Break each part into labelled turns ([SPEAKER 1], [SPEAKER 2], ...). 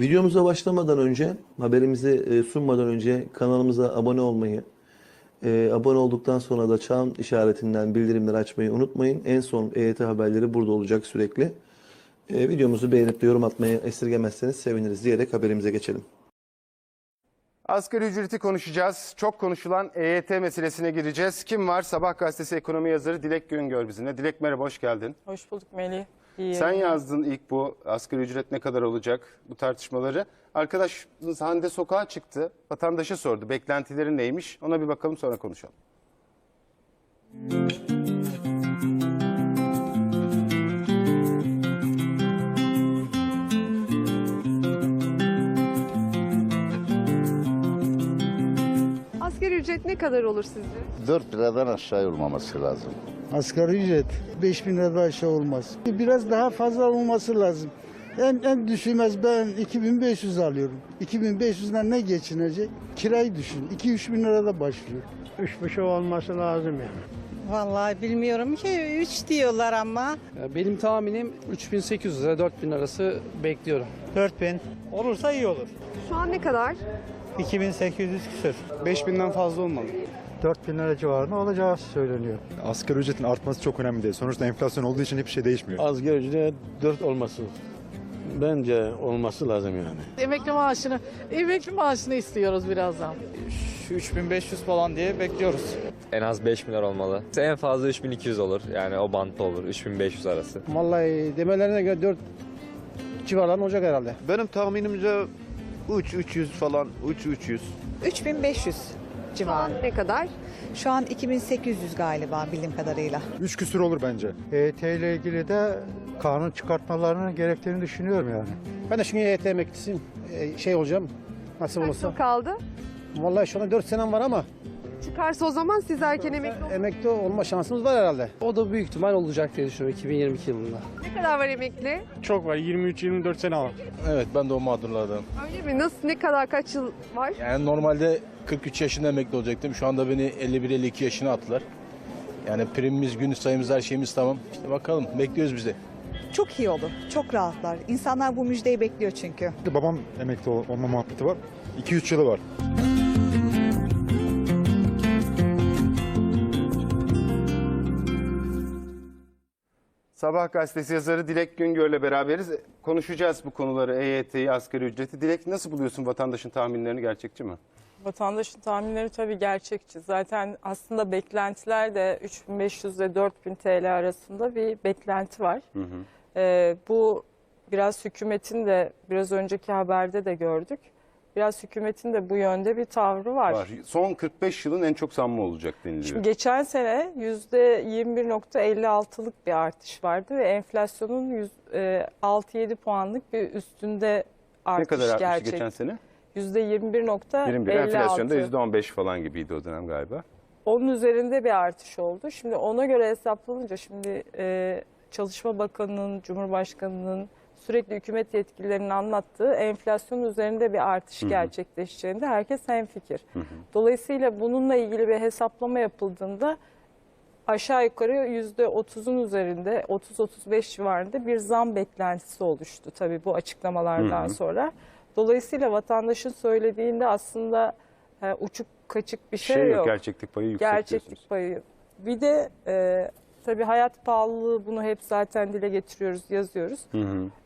[SPEAKER 1] Videomuza başlamadan önce, haberimizi e, sunmadan önce kanalımıza abone olmayı, e, abone olduktan sonra da çan işaretinden bildirimleri açmayı unutmayın. En son EYT haberleri burada olacak sürekli. E, videomuzu beğenip de yorum atmayı esirgemezseniz seviniriz diyerek haberimize geçelim.
[SPEAKER 2] Asgari ücreti konuşacağız. Çok konuşulan EYT meselesine gireceğiz. Kim var? Sabah gazetesi ekonomi yazarı Dilek Güngör bizimle. Dilek merhaba, hoş geldin.
[SPEAKER 3] Hoş bulduk Melih. İyi
[SPEAKER 2] Sen yazdın ilk bu asgari ücret ne kadar olacak bu tartışmaları. Arkadaşınız Hande sokağa çıktı. Vatandaşa sordu. Beklentileri neymiş? Ona bir bakalım sonra konuşalım.
[SPEAKER 4] Asgari ücret ne kadar olur sizce?
[SPEAKER 5] 4 liradan aşağı olmaması lazım.
[SPEAKER 6] Asgari ücret 5000 liradan aşağı olmaz. Biraz daha fazla olması lazım. En, en düşmez ben 2500 alıyorum. 2500'den ne geçinecek? Kirayı düşün. 2-3 bin lirada başlıyor.
[SPEAKER 7] Üç buçuk olması lazım yani.
[SPEAKER 8] Vallahi bilmiyorum ki 3 diyorlar ama.
[SPEAKER 9] Benim tahminim 3800 lira 4000 arası bekliyorum.
[SPEAKER 7] 4000 olursa iyi olur.
[SPEAKER 4] Şu an ne kadar?
[SPEAKER 7] 2800 küsür.
[SPEAKER 9] 5000'den fazla olmalı.
[SPEAKER 7] 4000 lira civarında olacağı söyleniyor.
[SPEAKER 10] Asgari ücretin artması çok önemli değil. Sonuçta enflasyon olduğu için hiçbir şey değişmiyor.
[SPEAKER 11] Asgari ücret 4 olması bence olması lazım yani.
[SPEAKER 3] Emekli maaşını, emekli maaşını istiyoruz birazdan.
[SPEAKER 9] 3500 falan diye bekliyoruz.
[SPEAKER 12] En az 5 milyar olmalı. En fazla 3200 olur. Yani o bantta olur. 3500 arası.
[SPEAKER 7] Vallahi demelerine göre 4 civarlarında olacak herhalde.
[SPEAKER 5] Benim tahminimce 3 300 falan 3 300.
[SPEAKER 8] 3500
[SPEAKER 4] Şu an
[SPEAKER 8] civarı.
[SPEAKER 4] ne kadar?
[SPEAKER 8] Şu an 2800 galiba bildiğim kadarıyla.
[SPEAKER 10] 3 küsür olur bence.
[SPEAKER 7] EYT ile ilgili de kanun çıkartmalarının gerektiğini düşünüyorum yani. Ben de şimdi EYT emeklisiyim. Ee, şey olacağım. Nasıl
[SPEAKER 4] Kaç
[SPEAKER 7] olursa.
[SPEAKER 4] kaldı?
[SPEAKER 7] Vallahi şu anda 4 senem var ama
[SPEAKER 4] Çıkarsa o zaman siz erken emekli olun.
[SPEAKER 7] emekli olma şansımız var herhalde.
[SPEAKER 9] O da büyük ihtimal olacak diye düşünüyorum 2022 yılında.
[SPEAKER 4] Ne kadar var emekli?
[SPEAKER 7] Çok var 23-24 sene var.
[SPEAKER 11] Evet ben de o mağdurlardan.
[SPEAKER 4] Öyle mi? Nasıl, ne kadar, kaç yıl var?
[SPEAKER 11] Yani normalde 43 yaşında emekli olacaktım. Şu anda beni 51-52 yaşına attılar. Yani primimiz, gün sayımız, her şeyimiz tamam. İşte bakalım bekliyoruz bizi.
[SPEAKER 8] Çok iyi olur. Çok rahatlar. İnsanlar bu müjdeyi bekliyor çünkü.
[SPEAKER 10] Babam emekli ol- olma muhabbeti var. 2-3 yılı var.
[SPEAKER 2] Sabah gazetesi yazarı Dilek Güngör'le beraberiz. Konuşacağız bu konuları, EYT'yi, asgari ücreti. Dilek nasıl buluyorsun vatandaşın tahminlerini gerçekçi mi?
[SPEAKER 3] Vatandaşın tahminleri tabii gerçekçi. Zaten aslında beklentiler de 3500 ile 4000 TL arasında bir beklenti var. Ee, bu biraz hükümetin de biraz önceki haberde de gördük. Biraz hükümetin de bu yönde bir tavrı var.
[SPEAKER 2] Var. Son 45 yılın en çok zammı olacak deniliyor.
[SPEAKER 3] Şimdi geçen sene %21.56'lık bir artış vardı ve enflasyonun yüz- e, 6-7 puanlık bir üstünde
[SPEAKER 2] ne
[SPEAKER 3] artış
[SPEAKER 2] kadar artmıştı
[SPEAKER 3] gerçek.
[SPEAKER 2] geçen sene?
[SPEAKER 3] %21.56.
[SPEAKER 2] 21. Enflasyonda %15 falan gibiydi o dönem galiba.
[SPEAKER 3] Onun üzerinde bir artış oldu. Şimdi ona göre hesaplanınca şimdi e, Çalışma Bakanı'nın, Cumhurbaşkanı'nın sürekli hükümet yetkililerinin anlattığı enflasyonun üzerinde bir artış gerçekleşeceğinde herkes hemfikir. Dolayısıyla bununla ilgili bir hesaplama yapıldığında aşağı yukarı %30'un üzerinde 30-35 civarında bir zam beklentisi oluştu tabii bu açıklamalardan sonra. Dolayısıyla vatandaşın söylediğinde aslında e, uçuk kaçık bir şey,
[SPEAKER 2] Şey yok,
[SPEAKER 3] yok.
[SPEAKER 2] gerçeklik payı yüksek diyorsunuz.
[SPEAKER 3] Gerçeklik payı. Bir de e, tabii hayat pahalılığı bunu hep zaten dile getiriyoruz, yazıyoruz.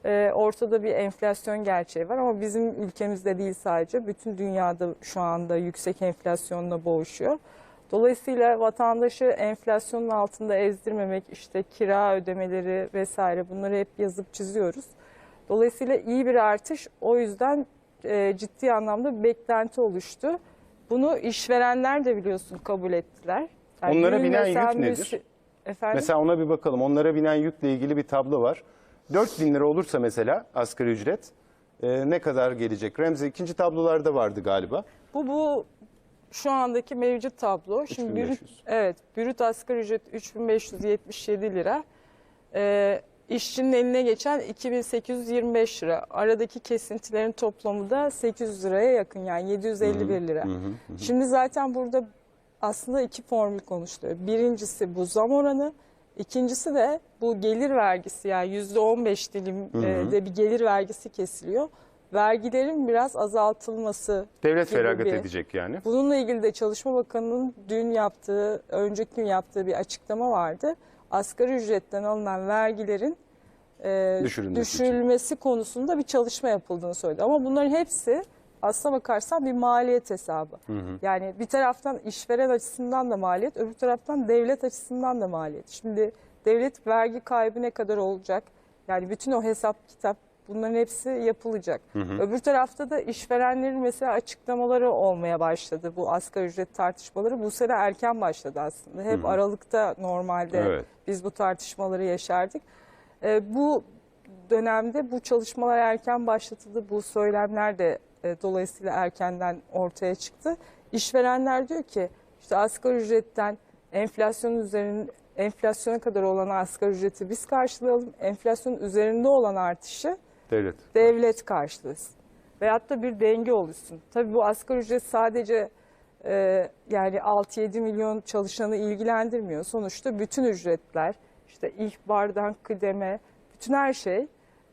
[SPEAKER 3] E, ortada bir enflasyon gerçeği var ama bizim ülkemizde değil sadece. Bütün dünyada şu anda yüksek enflasyonla boğuşuyor. Dolayısıyla vatandaşı enflasyonun altında ezdirmemek, işte kira ödemeleri vesaire bunları hep yazıp çiziyoruz. Dolayısıyla iyi bir artış o yüzden e, ciddi anlamda bir beklenti oluştu. Bunu işverenler de biliyorsun kabul ettiler.
[SPEAKER 2] Onlara
[SPEAKER 3] dün
[SPEAKER 2] binen yük nedir?
[SPEAKER 3] Efendim?
[SPEAKER 2] Mesela ona bir bakalım. Onlara binen yükle ilgili bir tablo var. 4 bin lira olursa mesela asgari ücret e, ne kadar gelecek? Remzi ikinci tablolarda vardı galiba.
[SPEAKER 3] Bu bu şu andaki mevcut tablo. Şimdi brüt,
[SPEAKER 2] 3500.
[SPEAKER 3] evet, brüt asgari ücret 3577 lira. Ee, işçinin eline geçen 2825 lira. Aradaki kesintilerin toplamı da 800 liraya yakın yani 751 lira. Şimdi zaten burada aslında iki formül konuşuluyor. Birincisi bu zam oranı. İkincisi de bu gelir vergisi yani %15 dilimde bir gelir vergisi kesiliyor. vergilerin biraz azaltılması.
[SPEAKER 2] Devlet
[SPEAKER 3] gibi
[SPEAKER 2] feragat
[SPEAKER 3] bir-
[SPEAKER 2] edecek yani.
[SPEAKER 3] Bununla ilgili de Çalışma Bakanı'nın dün yaptığı, önceki gün yaptığı bir açıklama vardı. Asgari ücretten alınan vergilerin e,
[SPEAKER 2] Düşürülmesi için.
[SPEAKER 3] konusunda bir çalışma yapıldığını söyledi. Ama bunların hepsi aslına bakarsan bir maliyet hesabı. Yani bir taraftan işveren açısından da maliyet, öbür taraftan devlet açısından da maliyet. Şimdi devlet vergi kaybı ne kadar olacak? Yani bütün o hesap kitap bunların hepsi yapılacak. Öbür tarafta da işverenlerin mesela açıklamaları olmaya başladı bu asgari ücret tartışmaları. Bu sene erken başladı aslında. Hep Aralık'ta normalde
[SPEAKER 2] Evet.
[SPEAKER 3] biz bu tartışmaları yaşardık. Ee, bu dönemde bu çalışmalar erken başlatıldı. Bu söylemler de e, dolayısıyla erkenden ortaya çıktı. İşverenler diyor ki işte asgari ücretten enflasyon üzerine enflasyona kadar olan asgari ücreti biz karşılayalım. Enflasyonun üzerinde olan artışı
[SPEAKER 2] Devlet.
[SPEAKER 3] devlet karşılasın. Veyahut da bir denge oluşsun. Tabii bu asgari ücret sadece e, yani 6-7 milyon çalışanı ilgilendirmiyor. Sonuçta bütün ücretler, işte ihbardan kıdeme, bütün her şey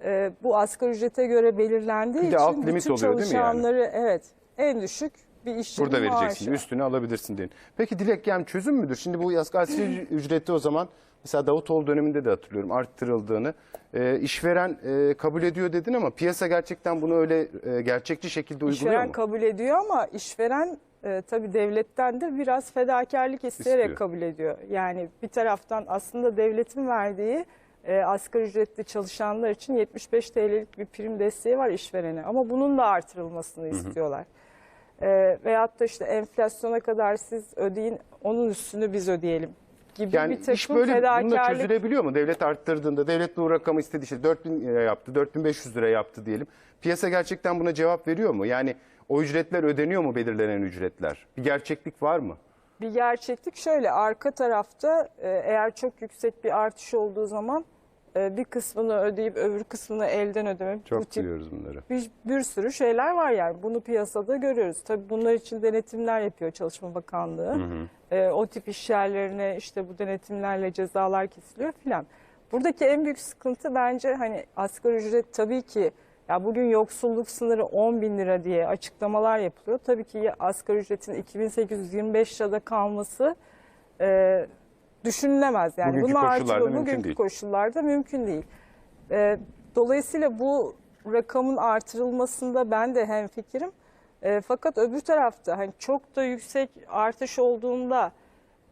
[SPEAKER 3] e, bu asgari ücrete göre belirlendiği
[SPEAKER 2] Bir de
[SPEAKER 3] için
[SPEAKER 2] alt limit
[SPEAKER 3] bütün
[SPEAKER 2] oluyor değil mi yani?
[SPEAKER 3] çalışanları evet en düşük bir işçinin
[SPEAKER 2] Burada vereceksin.
[SPEAKER 3] maaşı.
[SPEAKER 2] Üstünü alabilirsin diye. Peki Dilek yani çözüm müdür? Şimdi bu asgari ücreti o zaman mesela Davutoğlu döneminde de hatırlıyorum arttırıldığını. Ee, işveren e, kabul ediyor dedin ama piyasa gerçekten bunu öyle e, gerçekçi şekilde uyguluyor
[SPEAKER 3] İşveren
[SPEAKER 2] mu?
[SPEAKER 3] kabul ediyor ama işveren e, tabii devletten de biraz fedakarlık isteyerek
[SPEAKER 2] İstiyor.
[SPEAKER 3] kabul ediyor. Yani bir taraftan aslında devletin verdiği e, asgari ücretli çalışanlar için 75 TL'lik bir prim desteği var işverene ama bunun da artırılmasını istiyorlar. E, veyahut da işte enflasyona kadar siz ödeyin onun üstünü biz ödeyelim gibi
[SPEAKER 2] Yani
[SPEAKER 3] bir takım
[SPEAKER 2] iş böyle bununla
[SPEAKER 3] fedakarlık
[SPEAKER 2] çözülebiliyor mu? Devlet arttırdığında devlet bu rakamı istedi işte 4000 lira yaptı, 4500 lira yaptı diyelim. Piyasa gerçekten buna cevap veriyor mu? Yani o ücretler ödeniyor mu belirlenen ücretler? Bir gerçeklik var mı?
[SPEAKER 3] bir gerçeklik şöyle arka tarafta e, eğer çok yüksek bir artış olduğu zaman bir kısmını ödeyip öbür kısmını elden ödeme bu
[SPEAKER 2] Çok
[SPEAKER 3] tip
[SPEAKER 2] biliyoruz bunları.
[SPEAKER 3] bir, bir sürü şeyler var yani bunu piyasada görüyoruz. Tabii bunlar için denetimler yapıyor Çalışma Bakanlığı. E, o tip iş yerlerine işte bu denetimlerle cezalar kesiliyor filan. Buradaki en büyük sıkıntı bence hani asgari ücret tabii ki ya bugün yoksulluk sınırı 10 bin lira diye açıklamalar yapılıyor. Tabii ki asgari ücretin 2825 lirada kalması e, düşünülemez. Yani
[SPEAKER 2] Bugünkü
[SPEAKER 3] Bunun
[SPEAKER 2] koşullarda
[SPEAKER 3] artırı-
[SPEAKER 2] mümkün
[SPEAKER 3] bugünkü
[SPEAKER 2] değil.
[SPEAKER 3] koşullarda mümkün değil. E, dolayısıyla bu rakamın artırılmasında ben de hemfikirim. E, fakat öbür tarafta hani çok da yüksek artış olduğunda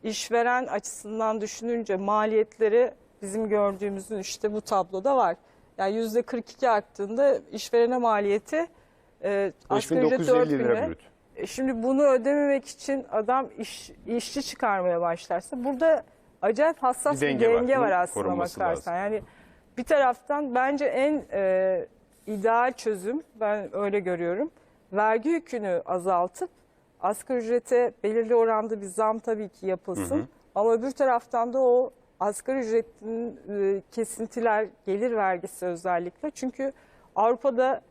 [SPEAKER 3] işveren açısından düşününce maliyetleri bizim gördüğümüzün işte bu tabloda var. Yani yüzde 42 arttığında işverene maliyeti e, asgari ücret
[SPEAKER 2] 5950 lira
[SPEAKER 3] 4000'e.
[SPEAKER 2] brüt.
[SPEAKER 3] E, Şimdi bunu ödememek için adam iş, işçi çıkarmaya başlarsa burada acayip hassas
[SPEAKER 2] Bir
[SPEAKER 3] bir
[SPEAKER 2] denge
[SPEAKER 3] denge,
[SPEAKER 2] var.
[SPEAKER 3] var, aslında bakarsan. Yani bir taraftan bence en e, ideal çözüm ben öyle görüyorum. Vergi yükünü azaltıp asgari ücrete belirli oranda bir zam tabii ki yapılsın. Ama öbür taraftan da o asgari ücretin e, kesintiler gelir vergisi özellikle. Çünkü Avrupa'da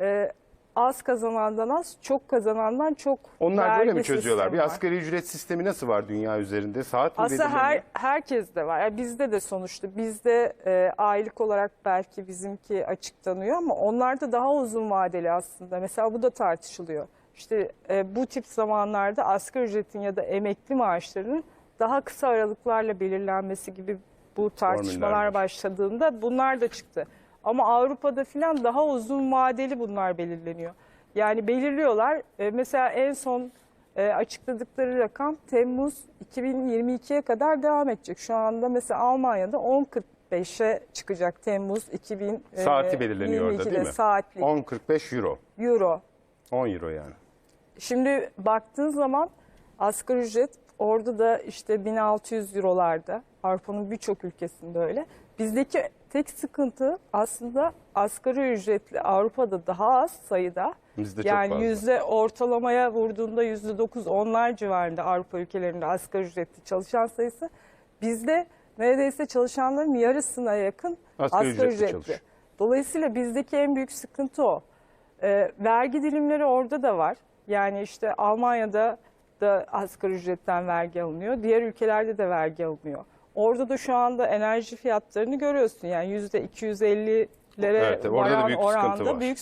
[SPEAKER 3] e, az kazanandan az, çok kazanandan çok
[SPEAKER 2] Onlar böyle mi çözüyorlar? Bir
[SPEAKER 3] var.
[SPEAKER 2] asgari ücret sistemi nasıl var dünya üzerinde? Saat mi
[SPEAKER 3] Aslında her herkes de var. Yani bizde de sonuçta bizde e, aylık olarak belki bizimki açıklanıyor ama onlarda daha uzun vadeli aslında. Mesela bu da tartışılıyor. İşte e, bu tip zamanlarda asgari ücretin ya da emekli maaşlarının daha kısa aralıklarla belirlenmesi gibi bu tartışmalar başladığında bunlar da çıktı. Ama Avrupa'da filan daha uzun vadeli bunlar belirleniyor. Yani belirliyorlar. E, mesela en son e, açıkladıkları rakam Temmuz 2022'ye kadar devam edecek. Şu anda mesela Almanya'da 10.45'e çıkacak Temmuz 2022'de.
[SPEAKER 2] Saati belirleniyor orada değil mi?
[SPEAKER 3] Saatlik
[SPEAKER 2] 10.45 euro.
[SPEAKER 3] euro.
[SPEAKER 2] 10 euro yani.
[SPEAKER 3] Şimdi baktığın zaman asgari ücret orada da işte 1600 eurolarda. Avrupa'nın birçok ülkesinde öyle. Bizdeki tek sıkıntı aslında asgari ücretli Avrupa'da daha az sayıda.
[SPEAKER 2] Bizde çok
[SPEAKER 3] yani
[SPEAKER 2] fazla.
[SPEAKER 3] yüzde ortalamaya vurduğunda yüzde dokuz onlar civarında Avrupa ülkelerinde asgari ücretli çalışan sayısı. Bizde neredeyse çalışanların yarısına yakın
[SPEAKER 2] Asgari
[SPEAKER 3] asgari,
[SPEAKER 2] ücretli
[SPEAKER 3] ücretli.
[SPEAKER 2] çalışıyor.
[SPEAKER 3] Dolayısıyla bizdeki en büyük sıkıntı o. Ee, vergi dilimleri orada da var. Yani işte Almanya'da da asgari ücretten vergi alınıyor. Diğer ülkelerde de vergi alınıyor. Orada da şu anda enerji fiyatlarını görüyorsun. Yani yüzde 250'lere
[SPEAKER 2] Evet,
[SPEAKER 3] varan
[SPEAKER 2] büyük sıkıntı
[SPEAKER 3] oranda
[SPEAKER 2] var.
[SPEAKER 3] büyük